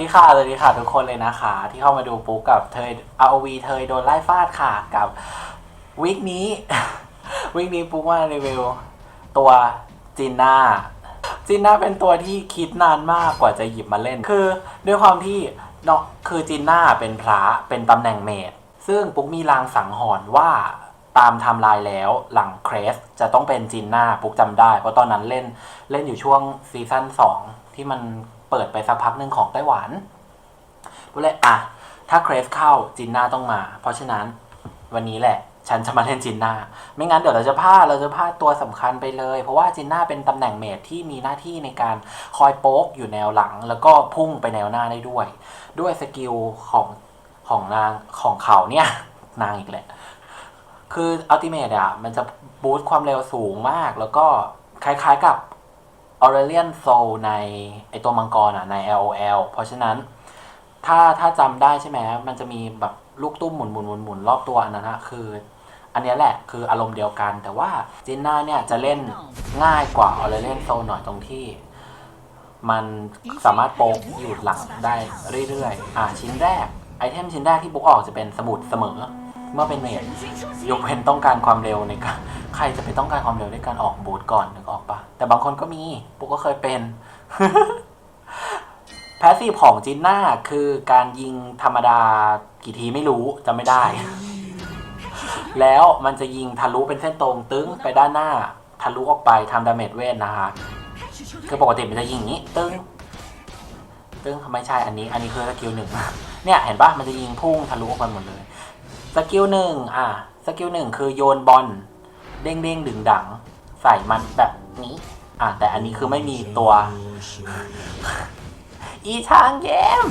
วัสดีค่ะ สวัสดีค่ะทุกคนเลยนะคะ ที่เข้ามาดูปุ๊กกับเธอ ROV เธอโดนไล่ฟาดค่ะกับวีคนี้วีคนี้ปุ๊กมารีวิวตัวจีน่าจีน่าเป็นตัวที่คิดนานมากกว่าจะหยิบมาเล่น คือ ด้วยความที่เนาะคือจีน่าเป็นพระเป็นตำแหน่งเมดซึ่งปุ๊กมีลางสังหรณ์ว่าตามไทม์ไลน์แล้วหลังเครสจะต้องเป็นจีน่าปุ๊กจำได้ เพราะตอนนั้นเล่นเล่นอยู่ช่วงซีซั่นสองที่มัน เปิดไปสักพักหนึ่งของไต้หวันปุ๊กเลยอะถ้าเครสเข้าจินน่าต้องมา เพราะฉะนั้นวันนี้แหละ ฉันจะมาเล่นจินน่าไม่งั้นเดี๋ยวเราจะพลาดเราจะพลาดตัวสำคัญไปเลย เพราะว่าจินน่าเป็นตำแหน่งเมดที่มีหน้าที่ในการคอยโป๊กอยู่แนวหลัง แล้วก็พุ่งไปแนวหน้าได้ด้วย ด้วยสกิลของของนางของเขาเนี่ยนางอีกแหละ คืออัลติเมทอะมันจะบูสต์ความเร็วสูงมาก แล้วก็คล้ายๆกับ ออเรเลียนโซในไอตัวมังกรอะใน LOL เพราะฉะนั้นถ้าถ้าจำได้ใช่ไหมมันจะมีแบบลูกตุ้มหมุนหมุนหมุนหมุนรอบตัวอันนั้นนะคือ อันนี้แหละคืออารมณ์เดียวกัน แต่ว่าจินน่าเนี่ยจะเล่นง่ายกว่าออเรเลียนโซหน่อยตรงที่ มันสามารถโป๊กอยู่หลังได้เรื่อยๆ อ่าชิ้นแรก ไอเทมชิ้นแรกที่บุ๊กออกจะเป็นสมุดเสมอ เมื่อเป็นเมจยกเว้นต้องการความเร็วในการใครจะไปต้องการความเร็วในการออกบูทก่อนนึกออกปะแต่บางคนก็มีปุ๊กก็เคยเป็นแพสซีฟของจินน่าคือการยิงธรรมดากี่ทีไม่รู้จำไม่ได้ แล้วมันจะยิงทะลุเป็นเส้นตรงตึ้งไปด้านหน้า ทะลุออกไปทำดาเมจเวทนะคะคือปกติมันจะยิงงนี้ตึ้งตึ้งไม่ใช่อันนี้ อันนี้คือสกิลหนึ่งเนี่ยเห็นปะมันจะยิงพุ่งทะลุออกไปหมดเลย สกิลหนึ่งอะสกิลหนึ่งคือโยนบอลเด้งเด้งดึงดัง ใส่มันแบบนี้ อะแต่อันนี้คือไม่มีตัว อีชางแย้ม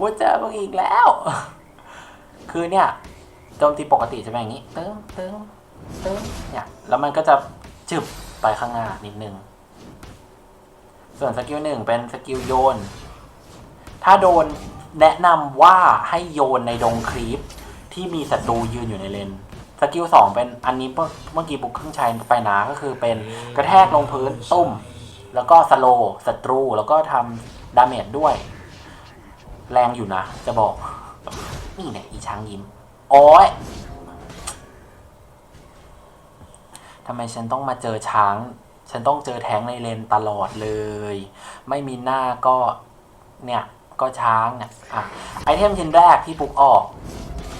ว่าเจอมึงอีกแล้ว คือเนี่ยโจมตีปกติจะเป็นอย่างนี้ตึ้งตึ้งตึ้งเนี่ยแล้วมันก็จะจึบไปข้างหน้านิดนึง ส่วนสกิลหนึ่งเป็นสกิลโยน ถ้าโดน แนะนำว่าให้โยนในดงครีปที่มีศัตรูยืนอยู่ในเลนสกิลสองเป็นอันนี้เมื่อเมื่อกี้บุกเครื่องใช้ไปนะก็คือเป็นกระแทกลงพื้นตุ้ม แล้วก็สโลว์ศัตรูแล้วก็ทำดาเมจด้วย แรงอยู่นะ จะบอก นี่เนี่ยอีช้างยิ้มโอ้ยทำไมฉันต้องมาเจอช้าง ฉันต้องเจอแท้งในเลนตลอดเลย ไม่มีหน้าก็เนี่ย ก็ช้างเนี่ยอะไอเทมชิ้นแรกที่ปุ๊กออก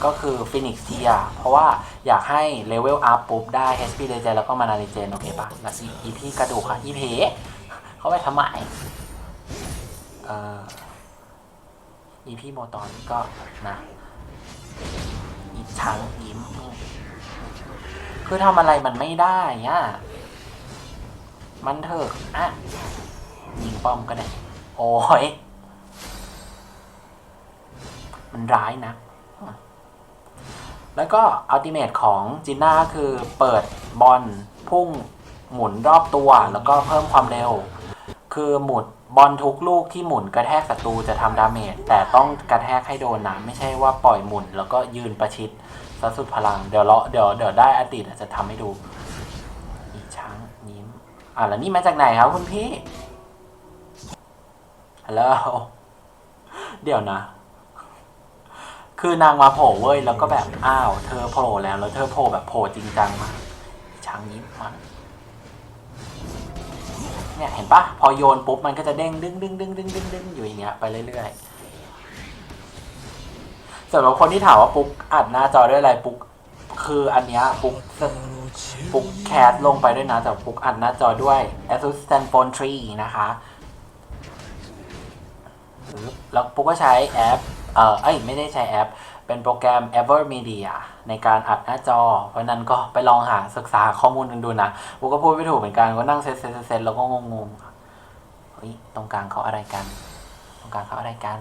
ก็คือฟินิกซ์เทียเพราะว่าอยากให้เลเวลอัพปุ๊บได้ HP เ e เจนแล้วก็มานาริเจนโอเคปะแล้วอีพี่กระดูกค่ะ อีเพเขาไปทำไมเอ่ออีพี่โมตอนก็นะอีช้างยิ้ม คือทำอะไรมันไม่ได้อะมันเถอะอะยิงป้อมก็ได้ โอ้ย มันร้ายนะแล้วก็อัลติเมทของจิน่าคือเปิดบอลพุ่งหมุนรอบตัวแล้วก็เพิ่มความเร็ว คือหมุนบอลทุกลูกที่หมุนกระแทกศัตรูจะทำดาเมจแต่ต้องกระแทกให้โดนนะไม่ใช่ว่าปล่อยหมุน แล้วก็ยืนประชิดซะสุดพลังเดี๋ยวเราะเดี๋ยวเดี๋ยวได้อติจะทำให้ดูอีช้างยิ้มอะแล้วนี่มาจากไหนครับคุณพี่ฮัลโหลเดี๋ยวนะ คือนางมาโผล่เว้ยแล้วก็แบบอ้าวเธอโผล่แล้วแล้วเธอโผล่แบบโผล่จริงจังมากช้างยิ้มมันเนี่ยเห็นปะพอโยนปุ๊บมันก็จะเด้งดึงดึงดึงดึงดึงดึงอยู่อย่างเงี้ยไปเรื่อยๆสำหรับคนที่ถามว่าปุ๊กอัดหน้าจอด้วยอะไรปุ๊กคืออันเนี้ยปุ๊กปุ๊กแคสลงไปด้วยนะแต่ปุ๊กอัดหน้าจอด้วย ASUS ZenFone 3 นะคะแล้วปุ๊กก็ใช้แอป เอ่อเอ้ยไม่ได้ใช้แอป เป็นโปรแกรม Evermedia ในการอัดหน้าจอ เพราะนั้นก็ไปลองหาศึกษาข้อมูลกันดูนะปุ๊กก็พูดไม่ถูกเหมือนกันก็นั่งเซตเซตเซตแล้วก็งงๆเฮ้ยตรงกลางเขาอะไรกัน ตรงกลางเขาอะไรกัน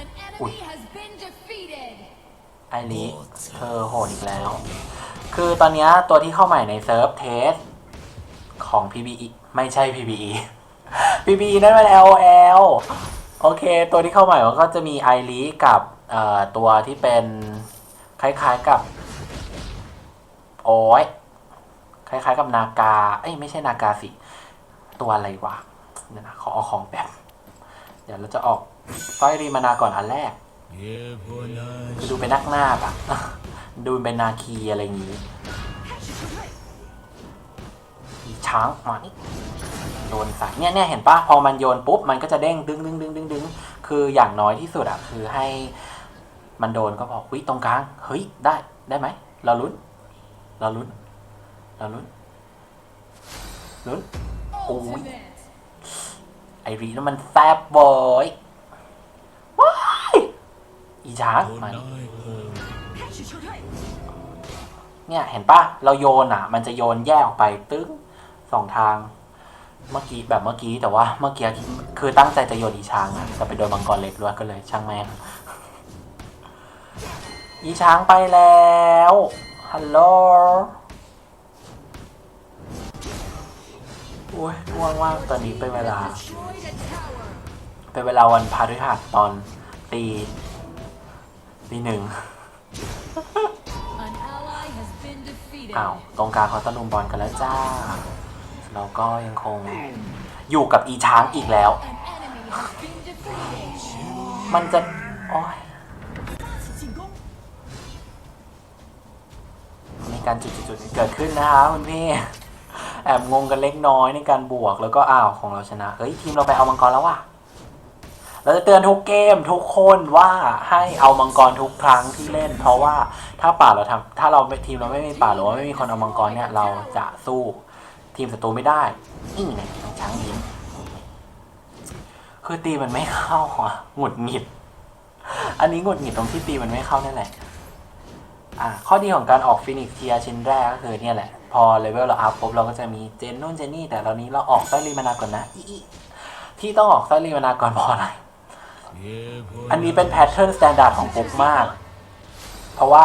An enemy has been defeated. ไอริเธอโหดอีกแล้ว คือตอนเนี้ยตัวที่เข้าใหม่ในเซิร์ฟเทสของ PBE ไม่ใช่ PBE PBE นั่นมัน LOL โอเค ตัวที่เข้าใหม่มันก็จะมีไอริกับเอ่อตัวที่เป็นคล้ายๆกับ โอ้ยคล้ายๆกับนากา เอ้ยไม่ใช่นากาสิ ตัวอะไรวะเดี๋ยวนะขอเอาของแบบ เดี๋ยวเราจะออกสร้อยรีมานาก่อนอันแรก ดูเป็นนักหน้าคอะดูเป็นนาคีอะไรอย่างงี้ อีช้างมานี่โดนใส่เนี่ยเนี่ยเห็นปะพอมันโยนปุ๊บ มันก็จะเด้งดึงดึงดึงดึง คืออย่างน้อยที่สุดอะคือให้มันโดนก็พอวิตรงกลาง เฮ้ย ได้ ได้ไหม เราลุ้น เราลุ้น เราลุ้น ลุ้น Ultimate. ไอรีนั่นมันแซบบอยว้ายอีช้างมานี่เนี่ย เห็นปะเราโยนอะ มันจะโยนแยกออกไปตึ้งสองทาง เมื่อกี้แบบเมื่อกี้แต่ว่าเมื่อกี้คือตั้งใจจะโยนอีช้างอะแต่ไปโดนมังกรเล็กด้วยก็เลยช่างแม่งอีช้างไปแล้วฮัลโหลโอ้ยง่วงว่างตอนนี้เป็นเวลา Destroyed a tower. เป็นเวลาวันพฤหัสตอนตีตีหนึ่ง An ally has been defeated. อ้าวตรงกลางเขาตะลุมบอลกันแล้วจ้า เราก็ยังคงอยู่กับอีช้างอีกแล้ว มันจะโอ้ยมีการจุดๆเกิดขึ้นนะคะคุณพี่แอบงงกันเล็กน้อยในการบวกแล้วก็อ้าวของเราชนะเฮ้ยทีมเราไปเอามังกรแล้วว่ะเราจะเตือนทุกเกมทุกคนว่าให้เอามังกรทุกครั้งที่เล่น เพราะว่าถ้าป่าเราทำถ้าเราทีมเราไม่มีป่าหรือว่าไม่มีคนเอามังกรเนี่ยเราจะสู้ ทีมศัตรูไม่ได้นี่ไงช้างยิ้มคือตีมันไม่เข้าอะหงุดหงิด อันนี้หงุดหงิดตรงที่ตีมันไม่เข้านั่นแหละอะข้อดีของการออกฟินิกเทียชิ้นแรกก็คือเนี่ยแหละ พอเลเวลเราอัพปุ๊บเราก็จะมีเจนนู่นเจนนี่ แต่ตอนนี้เราออกไส้รีมานาก่อนนะอีที่ต้องออกไส้รีมานาก่อนเพราะอะไร อันนี้เป็นแพทเทิร์นสแตนดาร์ดของปุ๊กมาก เพราะว่า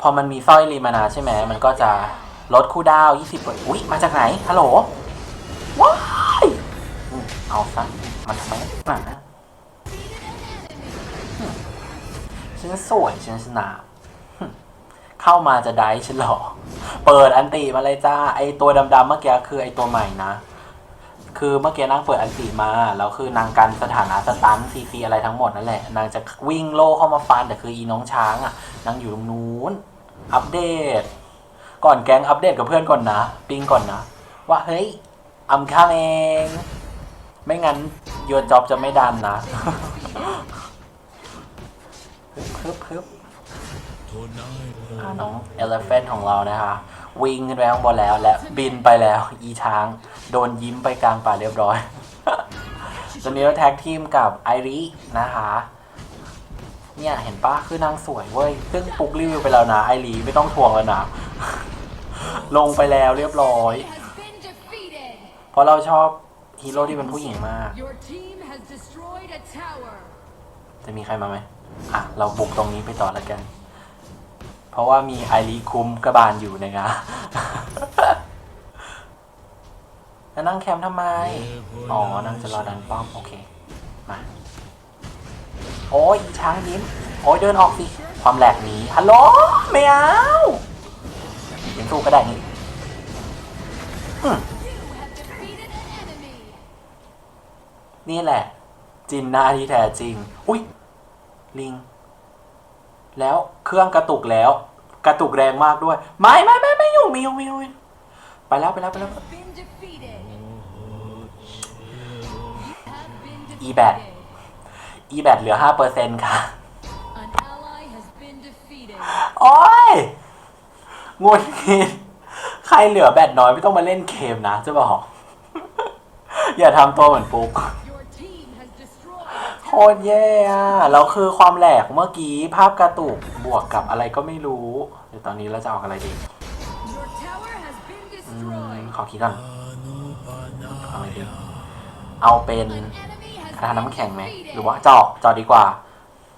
พอมันมีสร้อยรีมานาใช่ไหมมันก็จะ ลดคูลดาว 20เปอร์อุ๊ยมาจากไหน ฮัลโหล ว้ายเอาซะมันทำไมหนาฉันสวยฉันสนาเข้ามาจะได้ฉันหรอ เปิดอันติมาเลยจ้า ไอตัวดำๆเมื่อกี้คือไอตัวใหม่นะ คือเมื่อกี้นางเปิดอันติมา แล้วคือนางกันสถานะสตันซีซีอะไรทั้งหมดนั่นแหละ นางจะวิ่งโล่เข้ามาฟัน แต่คืออีน้องช้างอะ นางอยู่ตรงนู้น อัปเดต ก่อนแกงอัปเดตกับเพื่อนก่อนนะ ปิงก่อนนะ ว่าเฮ้ยอัมคาเองไม่งั้นโยนจ็อบจะไม่ดันนะฮึบฮึบฮึบอ่าน้องเอลเฟนของเรานะคะ วิ่งขึ้นไปข้างบนแล้ว และบินไปแล้ว อีช้าง โดนยิ้มไปกลางป่าเรียบร้อยตอนนี้เราแท็กทีมกับไอรินะคะ เนี่ยเห็นปะคือนางสวยเว้ยซึ่งปุกรีวิวไปแล้วนะไอรีไม่ต้องทวงแล้วนะ ลงไปแล้วเรียบร้อย Enemy has been defeated. เพราะเราชอบฮีโร่ที่เป็นผู้หญิงมาก Your team has destroyed a tower. จะมีใครมาไหมอะ เราบุกตรงนี้ไปต่อแล้วกัน เพราะว่ามีไอรีคุ้มกระบาลอยู่นะคะแล้วนั่งแคมป์ทำไม อ๋อ นั่งจะรอดันป้อม โอเค มา โอ้ยอีช้างยิ้มโอ้ยเดินออกสิ ความแหลกหนีฮัลโหลไม่เอายังสู้ก็ได้นี่ You have defeated an enemy. นี่แหละ จินหน้าที่แท้จริง อุ้ยลิง แล้วเครื่องกระตุกแล้ว กระตุกแรงมากด้วย ไม่ไม่ไม่ไม่อยู่มีอยู่มีอยู่ไปแล้วไปแล้วไปแล้ว Have been defeated. Have been E-bat. defeated. อีแบตเหลือห้าเปอร์เซ็นค่ะ An ally has been defeated. โอ้ยงุนงิดใครเหลือแบตน้อยไม่ต้องมาเล่นเกมนะ จะบอก อย่าทำตัวเหมือนปุ๊ก Your team has destroyed a โคตรแย่อะแล้วคือความแหลกเมื่อกี้ภาพกระตุกบวกกับอะไรก็ไม่รู้ เดี๋ยวตอนนี้เราจะออกอะไรดี Your tower has been อืม destroyed. ขอคิดก่อนเอาอะไรดี เอาเป็น An enemy has กระทา been น้ำแข็งไหม หรือว่าจาะเจาะดีกว่า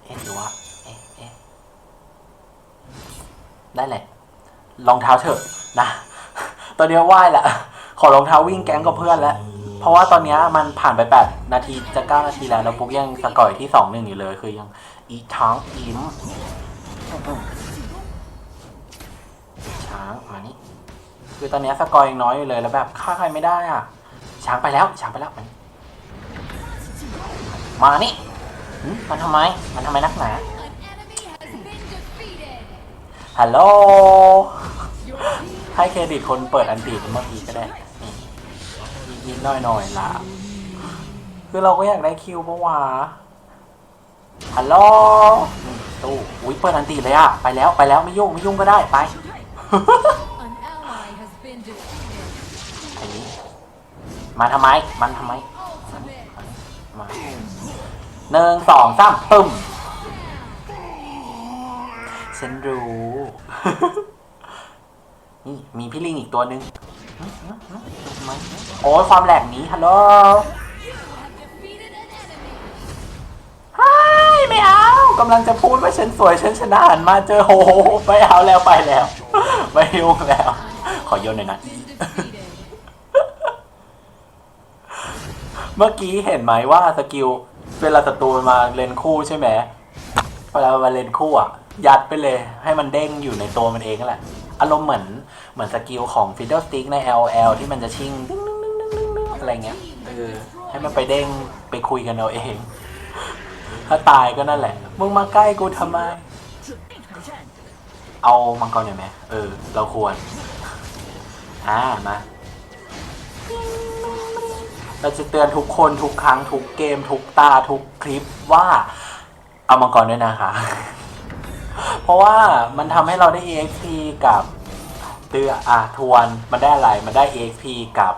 เอ๊ะหรือว่า เอ๊ะเอ๊ะได้แหละ รองเท้าเถอะนะ ตอนนี้ไหว้แหละ ขอรองเท้าวิ่งแก๊งกับเพื่อนแล้ว เพราะว่าตอนนี้มันผ่านไปแปดนาทีจะเก้านาทีแล้วแล้วปุ๊กยังสกอร์อยู่ที่สองหนึ่งอยู่เลยคือยังอีท้องอิ่มช้างมานี่คือตอนนี้สกอร์ยังน้อยอยู่เลยแล้วแบบฆ่าใครไม่ได้อะ ช้างไปแล้ว ช้างไปแล้วมัน มานี่มันทำไม มันทำไมนักหนา ฮัลโหล ให้เครดิตคนเปิดอันตีเมื่อกี้ก็ได้นี่นิดๆหน่อยละ คือเราก็อยากได้คิวปะวะฮัลโหลตู้อุ้ยเปิดอันตีเลยอะไปแล้วไปแล้วไม่ยุ่งไม่ยุ่งก็ได้ไปไอ้นี้มาทำไม มันทำไมมา หนึ่งสองสามปึ้มฉันรู้ นี่มีพี่ลิงอีกตัวหนึ่งโอ้ยความแหลกนี้ฮัลโหลไม่เอากำลังจะพูดว่าฉันสวยฉันชนะหันมาเจอโหไม่เอาแล้วไปแล้ว ไม่ยุ่งแล้ว ขอโยนหน่อยนะเมื่อกี้เห็นไหมว่าสกิล เวลาศัตรูมาเลนคู่ใช่ไหมเวลามาเลนคู่อะ ยัดไปเลย ให้มันเด้งอยู่ในตัวมันเองนั่นแหละ อารมณ์เหมือนเหมือนสกิลของ Fiddle Stick ใน LL ที่มันจะชิงดึงดึงดึงดึงดึงดึงอะไรเงี้ยเออให้มันไปเด้งไปคุยกันเอาเอง ถ้าตายก็นั่นแหละ มึงมาใกล้กูทำไม เอามังกรหน่อยไหมเออ เราควร อ่า มา เราจะเตือนทุกคนทุกครั้งทุกเกม ทุกตาทุกคลิปว่าเอามังกรด้วยนะคะ เพราะว่ามันทำให้เราได้ EXP กับเตืออะทวนมันได้อะไรมันได้ EXP กับ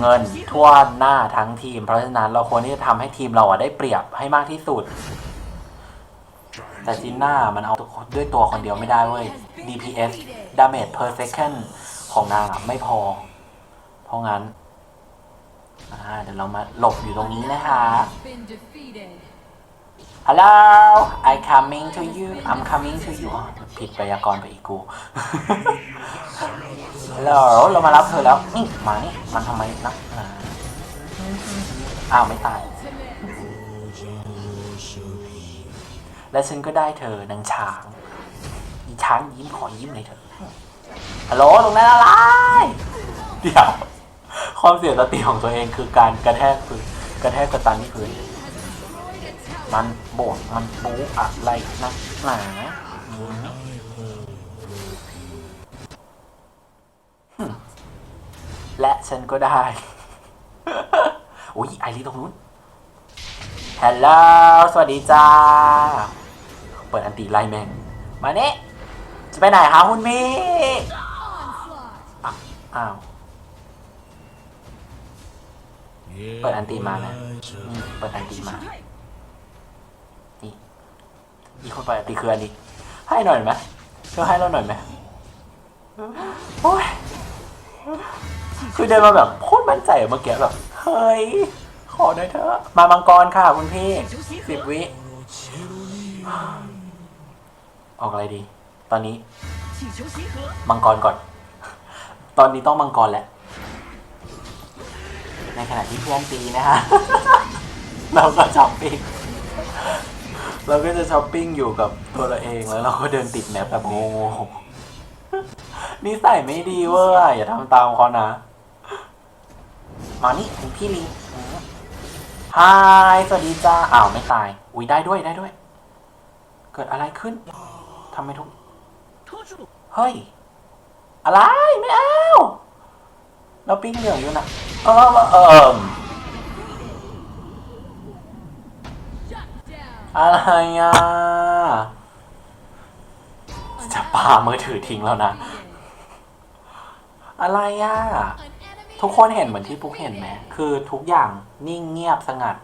เงินทั่วหน้าทั้งทีม เพราะฉะนั้นเราควรที่จะทำให้ทีมเราอะได้เปรียบให้มากที่สุด แต่จินน่ามันเอาด้วยตัวคนเดียวไม่ได้เว้ย DPS damage per second ของนางอะไม่พอ เพราะงั้น อ่าเดี๋ยวเรามาหลบอยู่ตรงนี้นะคะ Has been defeated. Hello I coming to you I'm coming to you อ๋อผิดไวยากรณ์ไปอีกกูฮัลโหลเรามารับเธอแล้วนี่มานี่มันทำไมนักหนาอ้าวไม่ตาย และฉันก็ได้เธอนางช้าง อีช้างยิ้มขอยิ้มเลยเถอะฮัลโหลตรงนั้นอะไร เดี๋ยว ความเสียสติของตัวเองคือการกระแทกพื้นกระแทกกระตันที่พื้นมันโบดมันบูอะไรนักหนาอืมหึและฉันก็ได้อุ้ยไอรีตรงนู้นฮัลโหลสวัสดีจ้า เปิดอันตีไลแมง มาเน่จะไปไหนคะคุณพี่อ้าว เปิดอันตีมานะนี่เปิดอันตีมา นี่อีกคนเปิดอันตีคืออันนี้ ให้หน่อยไหมเธอให้เราหน่อยไหมโอ้ยคือเดินมาแบบโคตรมั่นใจเมื่อกี้แบบ เฮ้ย ขอหน่อยเถอะ มามังกรค่ะคุณพี่สิบวิ ออกอะไรดี ตอนนี้ มังกรก่อน ตอนนี้ต้องมังกรแหละ ในขณะที่เพื่อนตีนะฮะเราก็ช้อปปิ้ง เราก็จะช้อปปิ้งอยู่กับตัวเราเองแล้วเราก็เดินติดแมปแบบงงๆนิสัยไม่ดีเว้ยอย่าทำตามเขานะ มานี่ถึงพี่ลิงฮายสวัสดีจ้าอ้าวไม่ตาย อุ้ยได้ด้วยได้ด้วย เกิดอะไรขึ้นทำไมทุก เฮ้ย อะไรไม่เอา เราปิ้งเหลืองอยู่นะเออเอออะไรอะจะปามือถือทิ้งแล้วนะ อะไรอะ ทุกคนเห็นเหมือนที่ปุ๊กเห็นไหม คือทุกอย่างนิ่งเงียบสงัด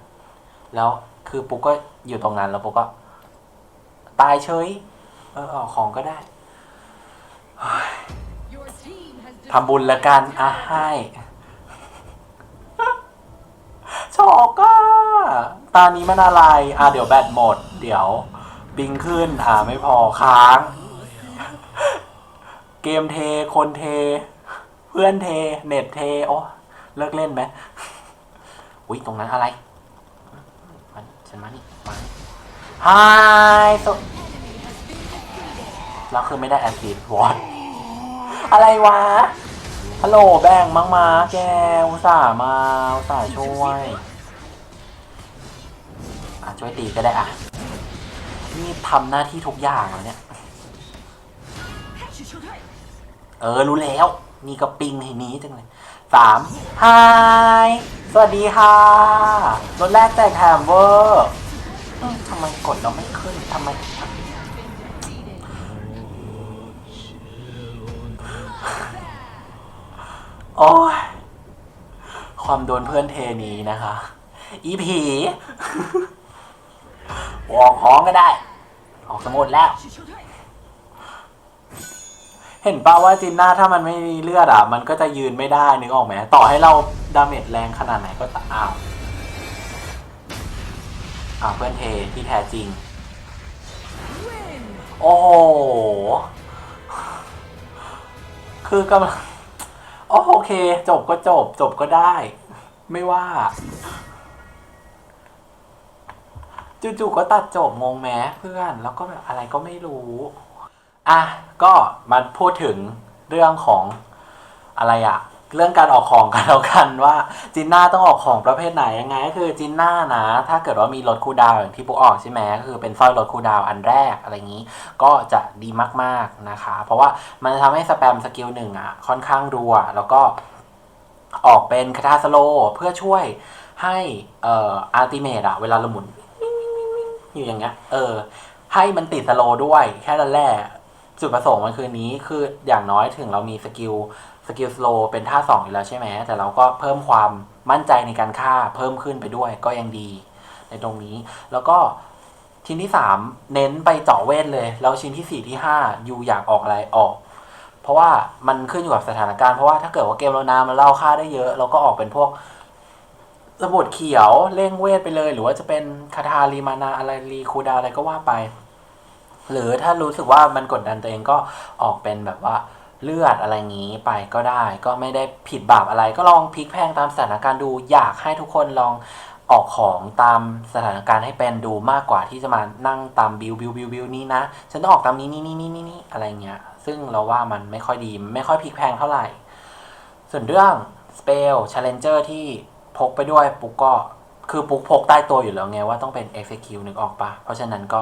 แล้วคือปุ๊กก็อยู่ตรงนั้นแล้วปุ๊กก็ ตายเฉย เออเอาของก็ได้ ทำบุญละกันอะให้ชอกอะตานี้มันอะไร อะเดี๋ยวแบตหมด เดี๋ยวปิงขึ้น อะไม่พอค้าง เกมเท คนเท เพื่อนเท เน็ตเท โอ้เลิกเล่นไหมอุ้ยตรงนั้นอะไรมันฉันมานี่มาไฮสแล้วคือไม่ได้แอสซิดวอต อะไรวะ ฮัลโหลแบ่งมั้งมาแกอุตส่าห์มาอุตส่าห์ช่วย อะช่วยตีก็ได้อะ นี่ทำหน้าที่ทุกอย่างแล้วเนี่ย เออรู้แล้ว นี่ก็ปิงทีนี้จังเลยสามฮายสวัสดีค่ะ รถแรกแจกแถมเวอร์ทำไมกดเราไม่ขึ้นทำไม โอ้ยความโดนเพื่อนเทนี้นะคะ อีผีออกของก็ได้ ออกสมุดแล้ว เห็นป่าว่าจินน่าถ้ามันไม่มีเลือดอะ มันก็จะยืนไม่ได้นึกออกไหมต่อให้เราดาเมจแรงขนาดไหนก็ตามอ้าวอ่าวเพื่อนเทที่แท้จริง โอ้โหคือกำลัง อ๋อโอเค จบก็จบ จบก็ได้ ไม่ว่าจู่ๆก็ตัดจบงงแม้เพื่อน แล้วก็แบบอะไรก็ไม่รู้ อะ ก็มาพูดถึงเรื่องของอะไรอะ เรื่องการออกของกันแล้วกันว่าจินน่าต้องออกของประเภทไหนยังไงก็คือจินน่านะถ้าเกิดว่ามีลดคูดาวอย่างที่ปุ๊กออกใช่ไหมก็คือเป็นสร้อยลดคูดาวอันแรกอะไรอย่างนี้ ก็จะดีมากๆนะคะ เพราะว่ามันจะทำให้สแปมสกิลหนึ่งอะค่อนข้างรัว แล้วก็ออกเป็นคาถาสโลเพื่อช่วยให้เอ่ออาร์ติเมตอะเวลาเราหมุนอยู่อย่างเงี้ยเออ ให้มันติดสโลด้วย แค่นั้นแหละจุดประสงค์มันคือนี้คืออย่างน้อยถึงเรามีสกิล สกิลสโลเป็นท่าสองอยู่แล้วใช่ไหมแต่เราก็เพิ่มความมั่นใจในการฆ่าเพิ่มขึ้นไปด้วยก็ยังดี ในตรงนี้ แล้วก็ชิ้นที่สามเน้นไปเจาะเวทเลย แล้วชิ้นที่สี่ที่ห้ายูอยากออกอะไรออก เพราะว่ามันขึ้นอยู่กับสถานการณ์เพราะว่าถ้าเกิดว่าเกมเรานามันเล่าค่าได้เยอะ เราก็ออกเป็นพวกสมุดเขียวเร่งเวทไปเลย หรือว่าจะเป็นคาทารีมานาอะไรรีคูดาอะไรก็ว่าไป หรือถ้ารู้สึกว่ามันกดดันตัวเองก็ออกเป็นแบบว่า เลือดอะไรงี้ไปก็ได้ ก็ไม่ได้ผิดบาปอะไร ก็ลองพลิกแพงตามสถานการณ์ดู อยากให้ทุกคนลองออกของตามสถานการณ์ให้เป็นดูมากกว่าที่จะมานั่งตามบิวบิวบิวบิวนี้นะฉันต้องออกตามนี้นี่นี่นี่นี่นี่อะไรเงี้ย ซึ่งเราว่ามันไม่ค่อยดี ไม่ค่อยพลิกแพงเท่าไหร่ ส่วนเรื่อง spell challenger ที่พกไปด้วยปุ๊กก็คือปุ๊กพกใต้ตัวอยู่แล้วไงว่าต้องเป็น execute นึกออกปะเพราะฉะนั้นก็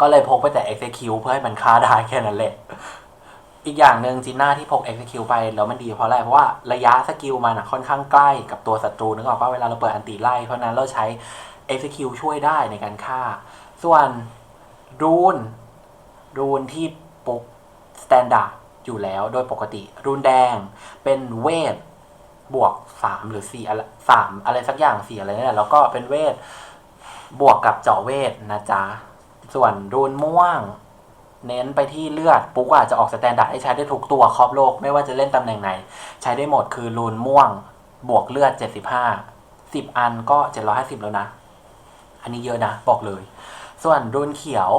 ก็เลยพกไปแต่ execute เพื่อให้มันฆ่าได้แค่นั้นแหละ อีกอย่างหนึ่งจีน่าที่พก execute ไปแล้วมันดีเพราะอะไร เพราะว่าระยะสกิลมันอะค่อนข้างใกล้กับตัวศัตรูนึกออกปะเวลาเราเปิดอันติไล่ เพราะนั้นเราใช้ execute ช่วยได้ในการฆ่า ส่วนรูนรูนที่ปุ๊ก standard อยู่แล้วโดยปกติ รูนแดงเป็นเวทบวกสามหรือสี่อะไรสามอะไรสักอย่างสี่อะไรนี่แหละแล้วก็เป็นเวทบวกกับเจาะเวทนะจ๊ะ ส่วนรูนม่วง เน้นไปที่เลือดปุ๊กอาจจะออกสแตนดาร์ดให้ใช้ได้ทุกตัวครอบโลก ไม่ว่าจะเล่นตำแหน่งไหน ใช้ได้หมดคือรูนม่วง บวกเลือดเจ็ดสิบห้าสิบอันก็เจ็ดร้อยห้าสิบแล้วนะ อันนี้เยอะนะ บอกเลย ส่วนรูนเขียว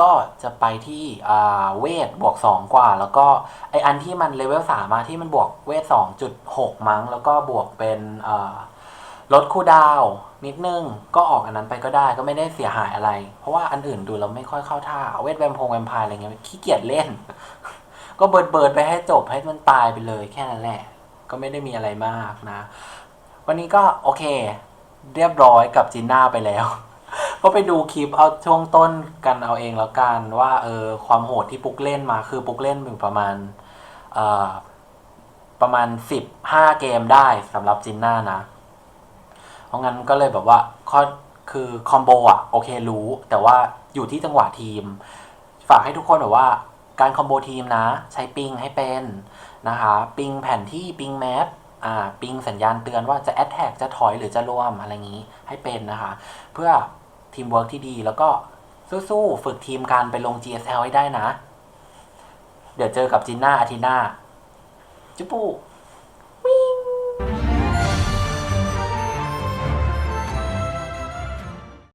ก็จะไปที่อ่าเวทบวกสองกว่า แล้วก็ไออันที่มันเลเวลสามมาที่มันบวกเวทสองจุดหกมั้ง แล้วก็บวกเป็นอ่า ลดคูลดาวนิดนึงก็ออกอันนั้นไปก็ได้ก็ไม่ได้เสียหายอะไร เพราะว่าอันอื่นดูเราไม่ค่อยเข้าท่าเวทแวมพงแวมพร์อะไรเงี้ยขี้เกียจเล่น ก็เบิร์ดเบิดไปให้จบให้มันตายไปเลยแค่นั้นแหละ ก็ไม่ได้มีอะไรมากนะ วันนี้ก็โอเค เรียบร้อยกับจินน่าไปแล้ว ก็ไปดูคลิปเอาช่วงต้นกันเอาเองแล้วกันว่าเออความโหดที่ปุ๊กเล่นมาคือปุ๊กเล่นอยู่ประมาณเอ่อประมาณสิบห้าเกมได้สำหรับจินน่านะ เพราะงั้นก็เลยแบบว่าข้อคือคอมโบอะโอเครู้ แต่ว่าอยู่ที่จังหวะทีม ฝากให้ทุกคนแบบว่าการคอมโบทีมนะ ใช้ปิงให้เป็นนะคะปิงแผนที่ปิงแมปอ่าปิงสัญญาณเตือนว่าจะแอ t แท็กจะถอยหรือจะรวมอะไรอย่างนี้ให้เป็นนะคะ เพื่อทีมเวิร์กที่ดีแล้วก็สู้ๆฝึกทีมกันไปลง GSL ให้ได้นะ เดี๋ยวเจอกับจินน่าอาทิน้าจุ๊บปู